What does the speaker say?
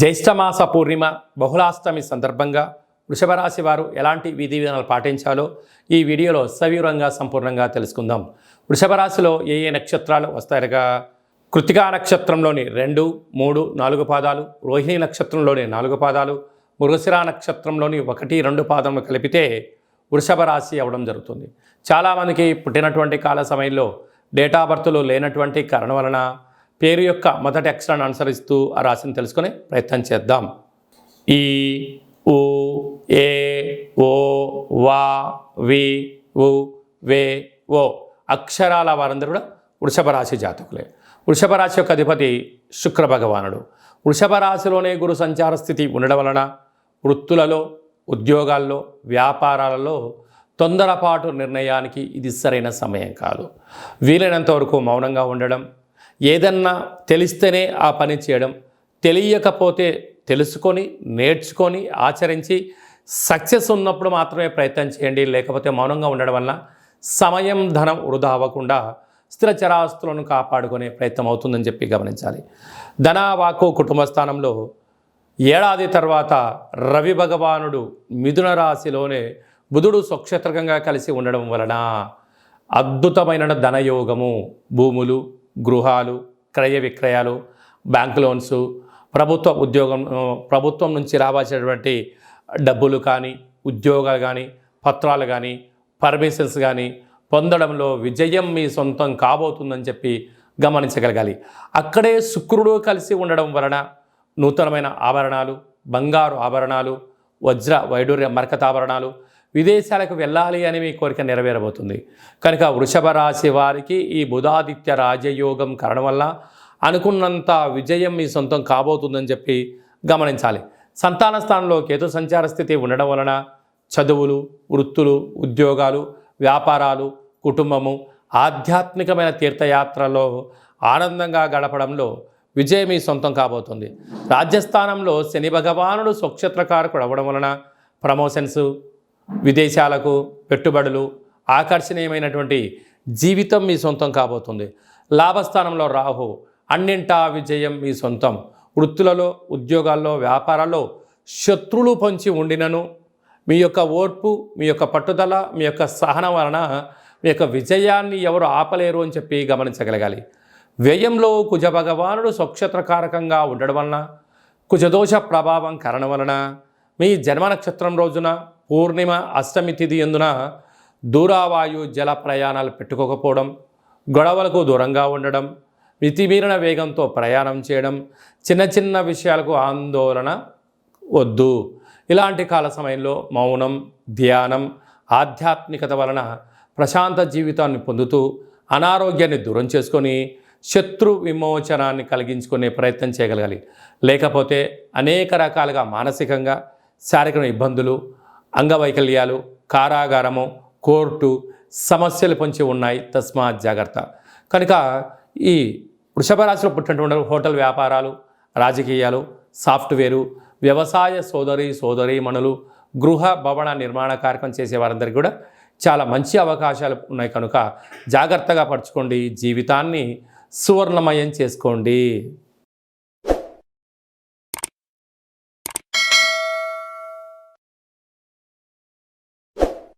జ్యేష్ఠమాస పూర్ణిమ బహుళాష్టమి సందర్భంగా వృషభరాశి వారు ఎలాంటి విధి విధానాలు పాటించాలో ఈ వీడియోలో సవివరంగా సంపూర్ణంగా తెలుసుకుందాం. వృషభరాశిలో ఏ ఏ నక్షత్రాలు వస్తాయనగా? కృతికా నక్షత్రంలోని రెండు మూడు నాలుగు పాదాలు రోహిణి నక్షత్రంలోని నాలుగు పాదాలు మృగశిర నక్షత్రంలోని ఒకటి రెండు పాదములు కలిపితే వృషభ రాశి అవ్వడం జరుగుతుంది. చాలామందికి పుట్టినటువంటి కాల సమయంలో డేటా బర్త్లు లేనటువంటి కారణం వలన పేరు యొక్క మొదటి అక్షరాన్ని అనుసరిస్తూ ఆ రాశిని తెలుసుకునే ప్రయత్నం చేద్దాం. ఈ ఉ ఏ ఓ వా వి ఉ వే ఓ అక్షరాల వారందరూ కూడా వృషభ రాశి జాతకులే. వృషభ రాశి యొక్క అధిపతి శుక్ర భగవానుడు. వృషభ రాశిలోనే గురు సంచార స్థితి ఉండడం వలన వృత్తులలో ఉద్యోగాల్లో వ్యాపారాలలో తొందరపాటు నిర్ణయానికి ఇది సరైన సమయం కాదు. వీలైనంత వరకు మౌనంగా ఉండడం ఏదన్నా తెలిస్తేనే ఆ పని చేయడం. తెలియకపోతే తెలుసుకొని నేర్చుకొని ఆచరించి సక్సెస్ ఉన్నప్పుడు మాత్రమే ప్రయత్నం చేయండి. లేకపోతే మౌనంగా ఉండడం వల్ల సమయం ధనం వృధా అవ్వకుండా స్థిర చరాస్తులను కాపాడుకునే ప్రయత్నం అవుతుందని చెప్పి గమనించాలి. ధనావాకు కుటుంబ స్థానంలో ఏడాది తర్వాత రవి భగవానుడు మిథున రాశిలోనే బుధుడు స్వక్షేత్రకంగా కలిసి ఉండడం వలన అద్భుతమైన ధనయోగము భూములు గృహాలు క్రయ విక్రయాలు బ్యాంక్ లోన్స్ ప్రభుత్వ ఉద్యోగం ప్రభుత్వం నుంచి రావాల్సినటువంటి డబ్బులు కానీ ఉద్యోగాలు కానీ పత్రాలు కానీ పర్మిషన్స్ కానీ పొందడంలో విజయం మీ సొంతం కాబోతుందని చెప్పి గమనించగలగాలి. అక్కడే శుక్రుడు కలిసి ఉండడం వలన నూతనమైన ఆభరణాలు బంగారు ఆభరణాలు వజ్ర వైడూర్య మరకతాభరణాలు విదేశాలకు వెళ్ళాలి అని మీ కోరిక నెరవేరబోతుంది. కనుక వృషభ రాశి వారికి ఈ బుధాదిత్య రాజయోగం కారణం వల్ల అనుకున్నంత విజయం మీ సొంతం కాబోతుందని చెప్పి గమనించాలి. సంతాన స్థానంలో కేతు సంచార స్థితి ఉండడం వలన చదువులు వృత్తులు ఉద్యోగాలు వ్యాపారాలు కుటుంబము ఆధ్యాత్మికమైన తీర్థయాత్రలో ఆనందంగా గడపడంలో విజయం మీ సొంతం కాబోతుంది. రాజ్యస్థానంలో శని భగవానుడు స్వక్షేత్రకారకుడు అవ్వడం వలన ప్రమోషన్స్ విదేశాలకు పెట్టుబడులు ఆకర్షణీయమైనటువంటి జీవితం మీ సొంతం కాబోతుంది. లాభస్థానంలో రాహు అన్నింటా విజయం మీ సొంతం. వృత్తులలో ఉద్యోగాల్లో వ్యాపారాల్లో శత్రులు పొంచి ఉండినను మీ యొక్క ఓర్పు మీ యొక్క పట్టుదల మీ యొక్క సహనం వలన మీ యొక్క విజయాన్ని ఎవరు ఆపలేరు అని చెప్పి గమనించగలగాలి. వ్యయంలో కుజ భగవానుడు స్వక్షేత్రకారకంగా ఉండడం వలన కుజదోష ప్రభావం కారణం వలన మీ జన్మ నక్షత్రం రోజున పూర్ణిమ అష్టమి తిథి ఎందున దూరావాయు జల ప్రయాణాలు పెట్టుకోకపోవడం గొడవలకు దూరంగా ఉండడం మితిమీరిన వేగంతో ప్రయాణం చేయడం చిన్న చిన్న విషయాలకు ఆందోళన వద్దు. ఇలాంటి కాల సమయంలో మౌనం ధ్యానం ఆధ్యాత్మికత వలన ప్రశాంత జీవితాన్ని పొందుతూ అనారోగ్యాన్ని దూరం చేసుకొని శత్రు విమోచనాన్ని కలిగించుకునే ప్రయత్నం చేయగలగాలి. లేకపోతే అనేక రకాలుగా మానసికంగా శారీరక ఇబ్బందులు అంగవైకల్యాలు కారాగారము కోర్టు సమస్యలు పొంచి ఉన్నాయి తస్మా జాగ్రత్త. కనుక ఈ వృషభ రాశిలో పుట్టినటువంటి హోటల్ వ్యాపారాలు రాజకీయాలు సాఫ్ట్వేరు వ్యవసాయ సోదరి సోదరీమణులు గృహ భవన నిర్మాణ కార్యక్రమం చేసే వారందరికీ కూడా చాలా మంచి అవకాశాలు ఉన్నాయి. కనుక జాగ్రత్తగా పరచుకోండి. జీవితాన్ని సువర్ణమయం చేసుకోండి.